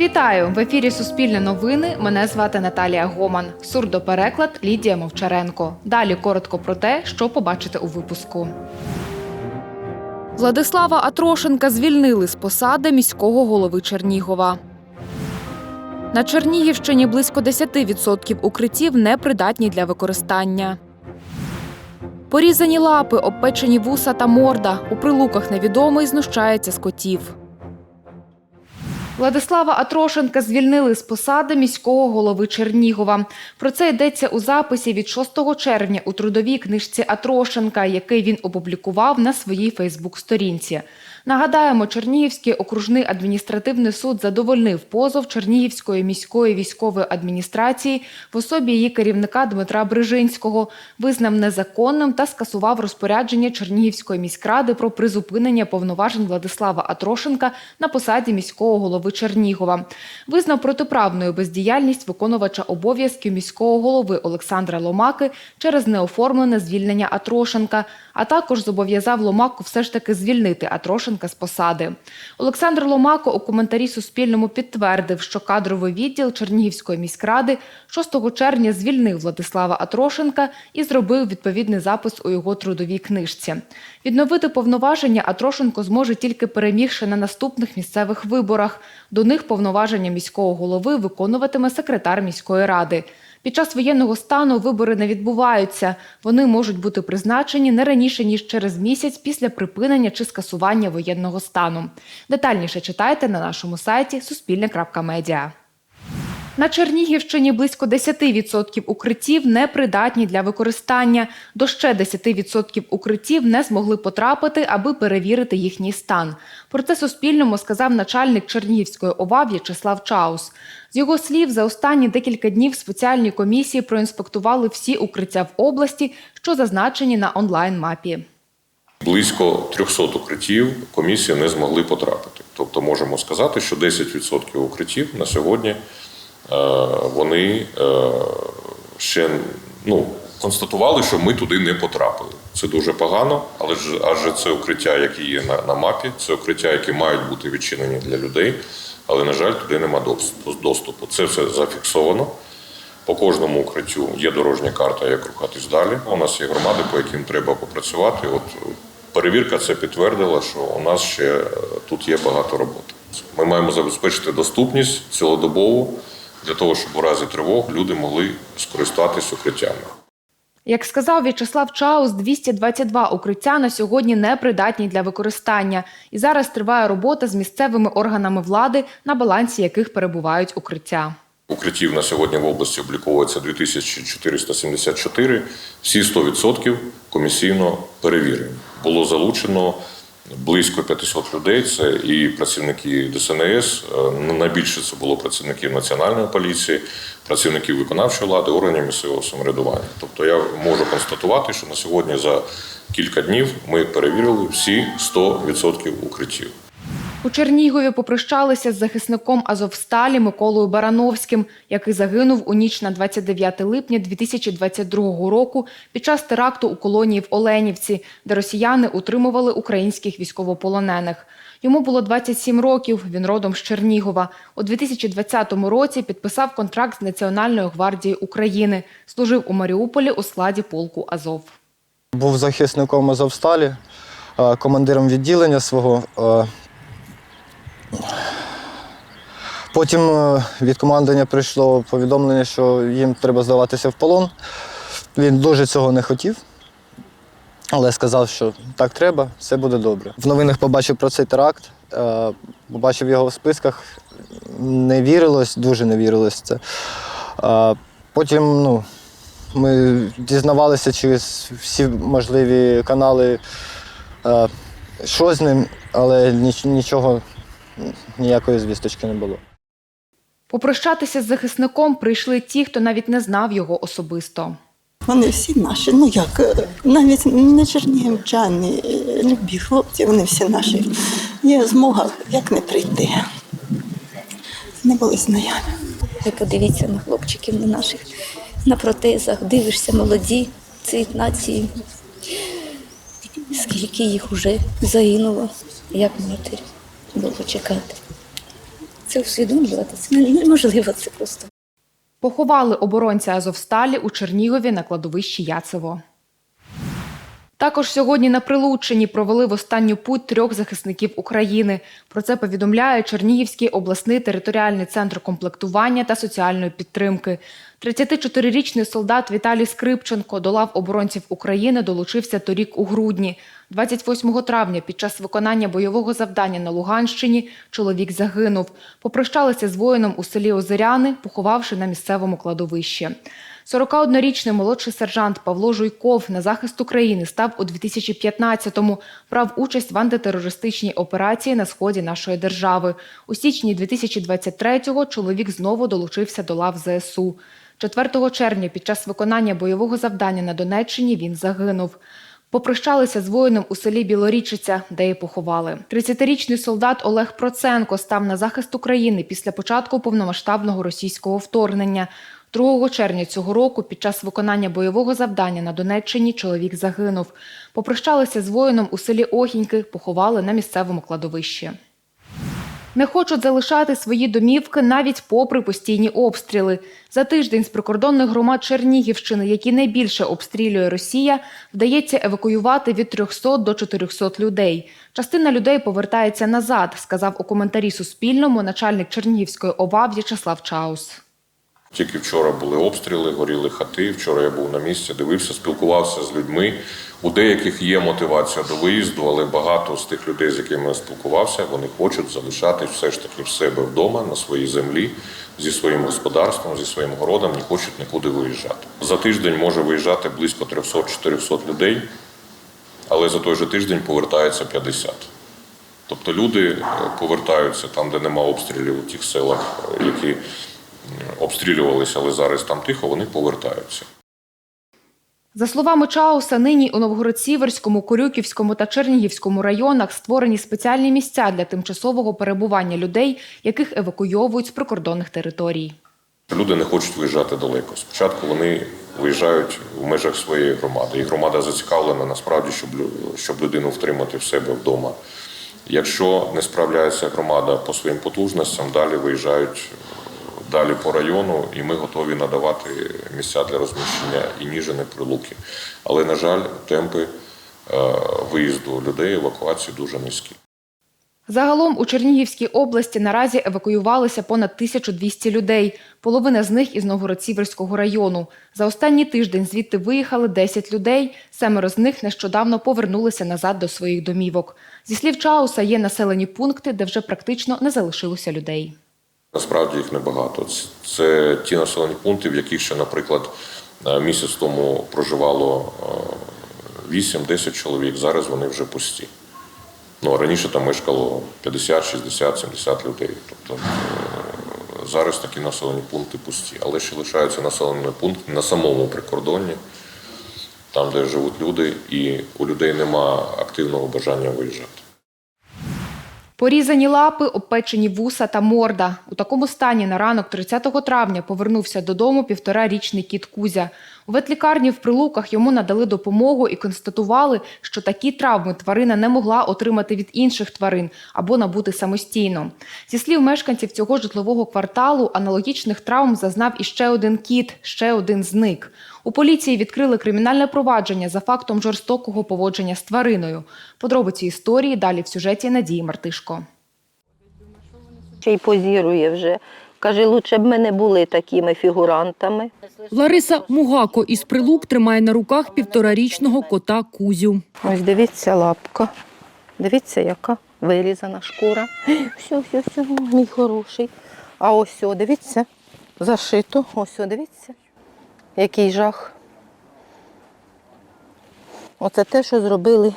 Вітаю в ефірі Суспільне новини. Мене звати Наталія Гоман. Сурдопереклад Лідія Мовчаренко. Далі коротко про те, що побачите у випуску. Владислава Атрошенка звільнили з посади міського голови Чернігова. На Чернігівщині близько 10% укриттів непридатні для використання. Порізані лапи, обпечені вуса та морда. У прилуках невідомий знущається з котів. Владислава Атрошенка звільнили з посади міського голови Чернігова. Про це йдеться у записі від 6 червня у трудовій книжці Атрошенка, який він опублікував на своїй Фейсбук-сторінці. Нагадаємо, Чернігівський окружний адміністративний суд задовольнив позов Чернігівської міської військової адміністрації в особі її керівника Дмитра Брижинського, визнав незаконним та скасував розпорядження Чернігівської міськради про призупинення повноважень Владислава Атрошенка на посаді міського голови Чернігова. Визнав протиправною бездіяльність виконувача обов'язків міського голови Олександра Ломаки через неоформлене звільнення Атрошенка, а також зобов'язав Ломаку все ж таки звільнити Атрошенка з посади. Олександр Ломако у коментарі Суспільному підтвердив, що кадровий відділ Чернігівської міськради 6 червня звільнив Владислава Атрошенка і зробив відповідний запис у його трудовій книжці. Відновити повноваження Атрошенко зможе тільки перемігши на наступних місцевих виборах. До них повноваження міського голови виконуватиме секретар міської ради. Під час воєнного стану вибори не відбуваються. Вони можуть бути призначені не раніше ніж через місяць після припинення чи скасування воєнного стану. Детальніше читайте на нашому сайті Суспільне.Медіа. На Чернігівщині близько 10% укриттів непридатні для використання. До ще 10% укриттів не змогли потрапити, аби перевірити їхній стан. Про це Суспільному сказав начальник Чернігівської ОВА В'ячеслав Чаус. З його слів, за останні декілька днів спеціальні комісії проінспектували всі укриття в області, що зазначені на онлайн-мапі. Близько 300 укриттів комісії не змогли потрапити. Тобто можемо сказати, що 10% укриттів на сьогодні вони е, ще ну, констатували, що ми туди не потрапили. Це дуже погано, але ж адже це укриття, які є на, на мапі, це укриття, які мають бути відчинені для людей, але, на жаль, туди нема доступу- доступу. Це все зафіксовано. По кожному укриттю є дорожня карта, як рухатись далі. У нас є громади, по яким треба попрацювати. От перевірка це підтвердила, що у нас ще е, тут є багато роботи. Ми маємо забезпечити доступність цілодобову для того, щоб у разі тривог люди могли скористатись укриттями. Як сказав В'ячеслав Чаус, 222 укриття на сьогодні непридатні для використання. І зараз триває робота з місцевими органами влади, на балансі яких перебувають укриття. Укриттів на сьогодні в області обліковується 2474. Всі 100% комісійно перевірені. Було залучено близько 500 людей. Це і працівники ДСНС. е, Найбільше це було працівників національної поліції, працівників виконавчої влади, органів місцевого самоврядування. Тобто я можу констатувати, що на сьогодні за кілька днів ми перевірили всі 100% укриттів. У Чернігові попрощалися з захисником Азовсталі Миколою Барановським, який загинув у ніч на 29 липня 2022 року під час теракту у колонії в Оленівці, де росіяни утримували українських військовополонених. Йому було 27 років. Він родом з Чернігова. У 2020 році підписав контракт з Національною гвардією України. Служив у Маріуполі у складі полку Азов. Був захисником Азовсталі, командиром відділення свого. Потім е, від командування прийшло повідомлення, що їм треба здаватися в полон. Він дуже цього не хотів, але сказав, що так треба, все буде добре. В новинах побачив про цей теракт, е, побачив його в списках, не вірилось, дуже не вірилось в це. Е, Потім, ну, ми дізнавалися через всі можливі канали, що з ним, але нічого, ніякої звісточки не було. Попрощатися з захисником прийшли ті, хто навіть не знав його особисто. Вони всі наші. Ну як, е, навіть не чернігівчани, е, любі хлопці, вони всі наші. Є змога, як не прийти. Не були знайомі. Ви подивіться на хлопчиків на наших на протезах, дивишся, молоді, цвіт нації. Скільки їх вже загинуло, як матері було чекати. це усвідомлювати. Це неможливо, це просто. Поховали оборонця Азовсталі у Чернігові на кладовищі Яцево. Також сьогодні на Прилуччині провели в останню путь трьох захисників України. Про це повідомляє Чернігівський обласний територіальний центр комплектування та соціальної підтримки. 34-річний солдат Віталій Скрипченко до лав оборонців України долучився торік у грудні. 28 травня під час виконання бойового завдання на Луганщині чоловік загинув. Попрощалися з воїном у селі Озеряни, поховавши на місцевому кладовищі. 41-річний молодший сержант Павло Жуйков на захист України став у 2015-му. Брав участь в антитерористичній операції на сході нашої держави. У січні 2023-го чоловік знову долучився до лав ЗСУ. 4 червня під час виконання бойового завдання на Донеччині він загинув. Попрощалися з воїном у селі Білорічиця, де й поховали. 30-річний солдат Олег Проценко став на захист України після початку повномасштабного російського вторгнення. 2 червня цього року під час виконання бойового завдання на Донеччині чоловік загинув. Попрощалися з воїном у селі Охіньки, поховали на місцевому кладовищі. Не хочуть залишати свої домівки навіть попри постійні обстріли. За тиждень з прикордонних громад Чернігівщини, які найбільше обстрілює Росія, вдається евакуювати від 300 до 400 людей. Частина людей повертається назад, сказав у коментарі Суспільному начальник Чернігівської ОВА В'ячеслав Чаус. Тільки вчора були обстріли, горіли хати. Вчора я був на місці, дивився, спілкувався з людьми. У деяких є мотивація до виїзду, але багато з тих людей, з якими я спілкувався, вони хочуть залишатись все ж таки в себе вдома, на своїй землі, зі своїм господарством, зі своїм городом, не хочуть нікуди виїжджати. За тиждень може виїжджати близько 300-400 людей, але за той же тиждень повертається 50. Тобто люди е, повертаються там, де нема обстрілів у тих селах, е, які обстрілювалися, але зараз там тихо, вони повертаються. За словами Чауса, нині у Новгород-Сіверському, Корюківському та Чернігівському районах створені спеціальні місця для тимчасового перебування людей, яких евакуйовують з прикордонних територій. Люди не хочуть виїжджати далеко. Спочатку вони виїжджають в межах своєї громади, і громада зацікавлена насправді, щоб щоб людину втримати в себе вдома. Якщо не справляється громада по своїм потужностям, далі виїжджають далі по району, і ми готові надавати місця для розміщення і Ніжини, Прилуки. Але, на жаль, темпи е, виїзду людей, евакуації дуже низькі. Загалом у Чернігівській області наразі евакуювалися понад 1200 людей. Половина з них із Новгород-Сіверського району. За останній тиждень звідти виїхали 10 людей. Семеро з них нещодавно повернулися назад до своїх домівок. Зі слів Чауса, є населені пункти, де вже практично не залишилося людей. Насправді їх небагато. Це- ті населені пункти, в яких ще, наприклад, е, місяць тому проживало е, 8-10 чоловік. Зараз вони вже пусті. Ну, раніше там мешкало 50, 60, 70 людей. Тобто е, зараз такі населені пункти пусті. Але ще лишаються населені пункти на самому прикордонні, там, де живуть люди, і у людей нема активного бажання виїжджати. Порізані лапи, обпечені вуса та морда. У такому стані на ранок 30 травня повернувся додому півторарічний кіт Кузя. Ветлікарні в Прилуках йому надали допомогу і констатували, що такі травми тварина не могла отримати від інших тварин або набути самостійно. Зі слів мешканців цього житлового кварталу, аналогічних травм зазнав іще один кіт, ще один зник. У поліції відкрили кримінальне провадження за фактом жорстокого поводження з твариною. Подробиці історії далі в сюжеті Надії Мартишко. ще й позірує вже. Каже, лучше б ми не були такими фігурантами. Лариса Мугако із прилук тримає на руках півторарічного кота Кузю. Ось дивіться лапка. Дивіться, яка вирізана шкура. Все, все, все, мій хороший. А ось, о, дивіться, зашито. Ось, о, дивіться. Який жах. Оце те, що зробили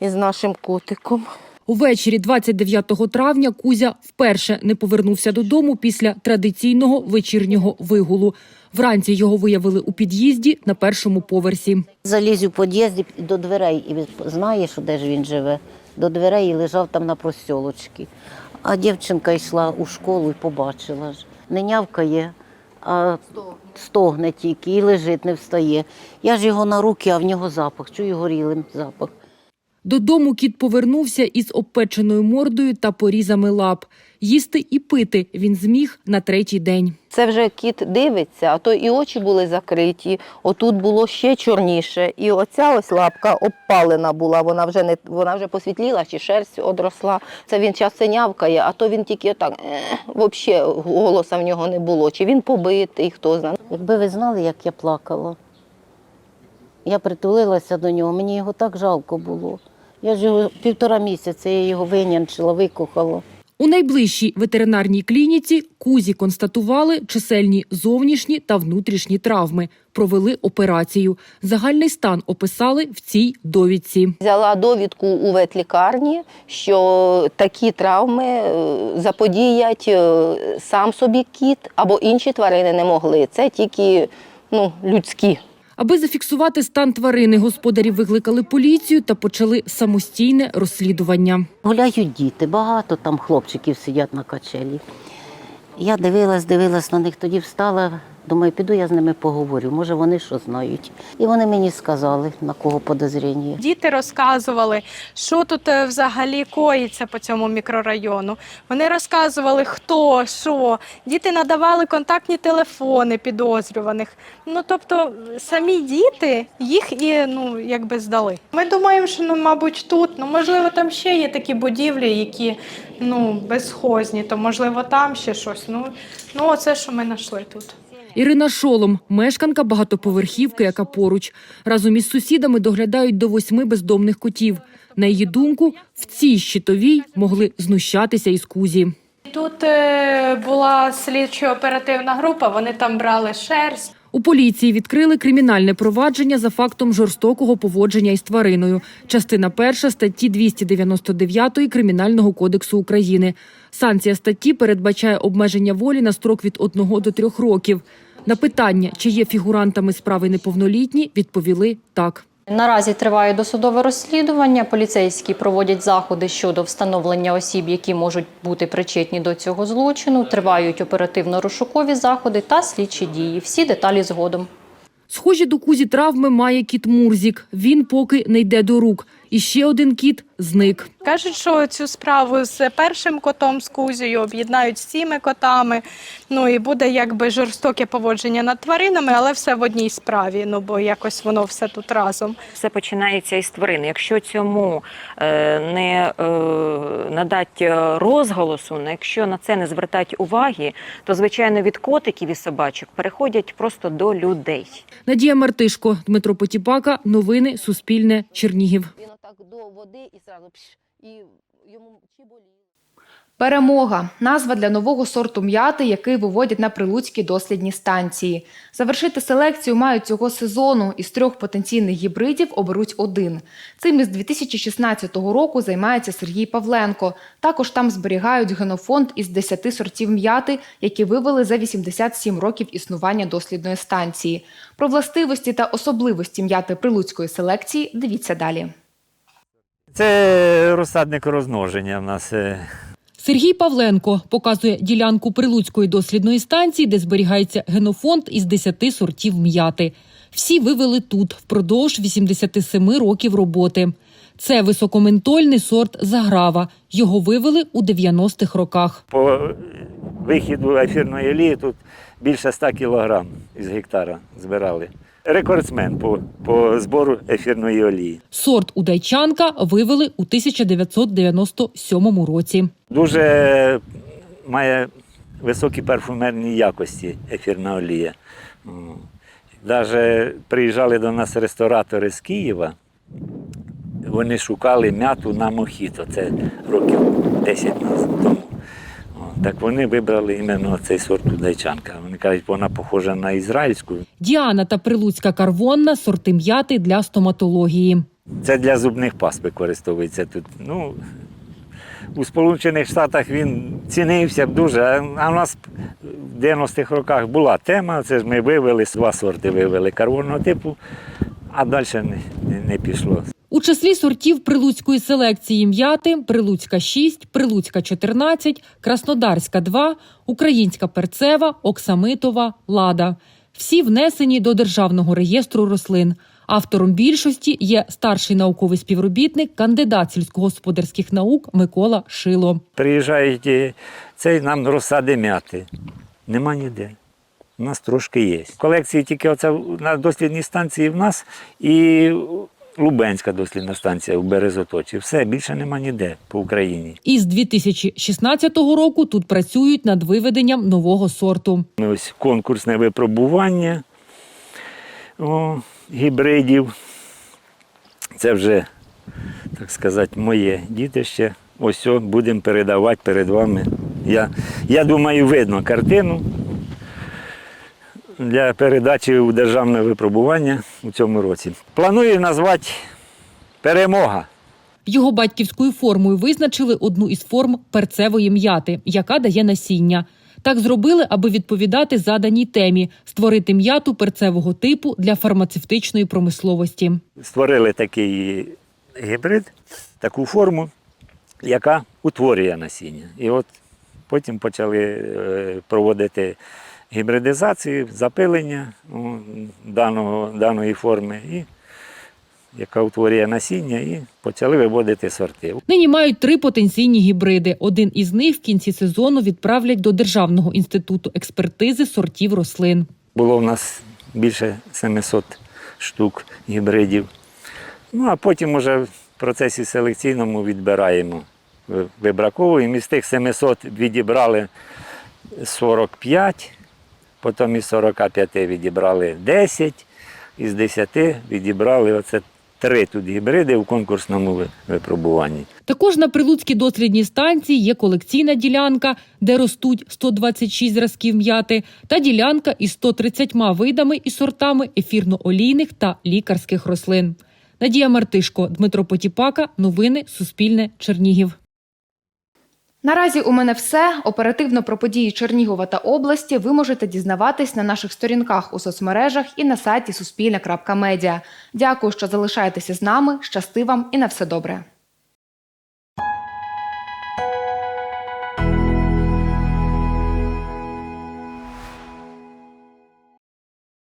із нашим котиком. Увечері 29 травня Кузя вперше не повернувся додому після традиційного вечірнього вигулу. Вранці його виявили у під'їзді на першому поверсі. Заліз у під'їзді до дверей і знає, що де ж він живе. До дверей і лежав там на простьолочці. А дівчинка йшла у школу і побачила ж. Не нявкає, а стогне тільки і лежить, не встає. Я ж його на руки, а в нього запах. Чую горілим запах. Додому кіт повернувся із обпеченою мордою та порізами лап. Їсти і пити він зміг на третій день. Це вже кіт дивиться, а то і очі були закриті. Отут було ще чорніше. І оця ось лапка обпалена була. Вона вже не вона вже посвітліла, чи шерсть одросла. Це він часто нявкає, а то він тільки отак взагалі голоса в нього не було. Чи він побитий, хто знає. Якби ви знали, як я плакала. Я притулилася до нього, мені його так жалко було. Я ж його півтора місяця, я його винянчила, викохала. У найближчій ветеринарній клініці Кузі констатували чисельні зовнішні та внутрішні травми. Провели операцію. Загальний стан описали в цій довідці. Взяла довідку у ветлікарні, що такі травми е, заподіять е, сам собі кіт або інші тварини не могли. Це тільки ну, людські. Аби зафіксувати стан тварини, господарі викликали поліцію та почали самостійне розслідування. Гуляють діти, багато там хлопчиків сидять на качелі. Я дивилась, дивилась на них, тоді встала. Думаю, піду я з ними поговорю, може вони що знають. І вони мені сказали, на кого подозріння. Діти розказували, що тут е, взагалі коїться по цьому мікрорайону. Вони розказували, хто, що. Діти надавали контактні телефони підозрюваних. Ну тобто, самі діти їх і ну якби здали. Ми думаємо, що ну, мабуть, тут. Ну можливо, там ще є такі будівлі, які ну безхозні, то можливо там ще щось. Ну, ну оце, що ми знайшли тут. Ірина Шолом, мешканка багатоповерхівки, яка поруч. Разом із сусідами доглядають до восьми бездомних котів. На її думку, в цій щитовій могли знущатися із кузі. Тут е, була слідчо-оперативна група, вони там брали шерсть. У поліції відкрили кримінальне провадження за фактом жорстокого поводження із твариною. Частина перша статті 299 Кримінального кодексу України. Санкція статті передбачає обмеження волі на строк від 1 до 3 років. На питання, чи є фігурантами справи неповнолітні, відповіли так. Наразі триває досудове розслідування. Поліцейські проводять заходи щодо встановлення осіб, які можуть бути причетні до цього злочину. Тривають оперативно-розшукові заходи та слідчі дії. Всі деталі згодом. Схожі до кузі травми має кіт Мурзік. Він поки не йде до рук. І ще один кіт зник. Кажуть, що цю справу з першим котом з Кузею об'єднають з цими котами. Ну і буде якби жорстоке поводження над тваринами, але все в одній справі. Ну бо якось воно все тут разом. Все починається із тварини. Якщо цьому е, не е, надать е, розголосу, якщо на це не звертать уваги, то звичайно від котиків і собачок переходять просто до людей. Надія Мартишко, Дмитро Потіпака. Новини Суспільне. Чернігів. Отак до води і зразу пш, і йому чи боліло. Перемога назва для нового сорту м'яти, який виводять на прилуцькі дослідні станції. Завершити селекцію мають цього сезону. Із трьох потенційних гібридів оберуть один. Цим із 2016 року займається Сергій Павленко. Також там зберігають генофонд із 10 сортів м'яти, які вивели за 87 років існування дослідної станції. Про властивості та особливості м'яти прилуцької селекції дивіться далі. Це розсадник розмноження в нас. е, Сергій Павленко показує ділянку Прилуцької дослідної станції, де зберігається генофонд із 10 сортів м'яти. Всі вивели тут впродовж 87 років роботи. Це високоментольний сорт Заграва. Його вивели у 90-х роках. По вихіду ефірної олії тут більше 100 кілограм із гектара збирали. Рекордсмен по, по збору ефірної олії. Сорт Удайчанка вивели у 1997 році. Дуже має високі парфумерні якості ефірна олія. Навіть приїжджали до нас ресторатори з Києва, вони шукали м'яту на мохіто. Це років 10 тому. Так вони вибрали іменно цей сорт удайчанка. Вони кажуть, вона похожа на ізраїльську. Діана та Прилуцька карвонна сорти м'яти для стоматології. Це для зубних паст використовується тут. Ну, у Сполучених Штатах він цінився б дуже. а- в нас в 90-х роках була тема, це ж ми вивели, два сорти вивели карбонного типу, а далі не, не, не пішло. У числі сортів прилуцької селекції м'яти Прилуцька 6, Прилуцька 14, Краснодарська 2, Українська перцева, Оксамитова, Лада. Всі внесені до Державного реєстру рослин. Автором більшості є старший науковий співробітник, кандидат сільськогосподарських наук Микола Шило. Приїжджають е, цей нам розсади м'яти. Нема ніде. У нас трошки є. Колекції тільки оце на дослідній станції в нас і Лубенська дослідна станція у Березоточі. Все, більше нема ніде по Україні. Із 2016 року тут працюють над виведенням нового сорту. Ось конкурсне випробування о, гібридів. Це вже, так сказати, моє дітище. Ось будемо передавати перед вами. Я, я думаю, видно картину для передачі у державне випробування у цьому році. Планую назвати Перемога. Його батьківською формою визначили одну із форм перцевої м'яти, яка дає насіння. Так зробили, аби відповідати заданій темі створити м'яту перцевого типу для фармацевтичної промисловості. Створили такий гібрид, таку форму, яка утворює насіння. І от потім почали е, проводити гібридизацію, запилення даного, даної форми, і, яка утворює насіння, і почали виводити сорти. Нині мають три потенційні гібриди. Один із них в кінці сезону відправлять до Державного інституту експертизи сортів рослин. Було в нас більше 700 штук гібридів. Ну, а потім уже в процесі селекційному відбираємо, вибраковуємо. Із тих 700 відібрали 45, потім із 45 відібрали 10, із 10 відібрали оце три тут гібриди у конкурсному випробуванні. Також на Прилуцькій дослідній станції є колекційна ділянка, де ростуть 126 зразків м'яти, та ділянка із 130 видами і сортами ефірно-олійних та лікарських рослин. Надія Мартишко, Дмитро Потіпака. Новини Суспільне. Чернігів. Наразі у мене все. Оперативно про події Чернігова та області ви можете дізнаватись на наших сторінках у соцмережах і на сайті Суспільне.Медіа. Дякую, що залишаєтеся з нами. Щасти вам і на все добре.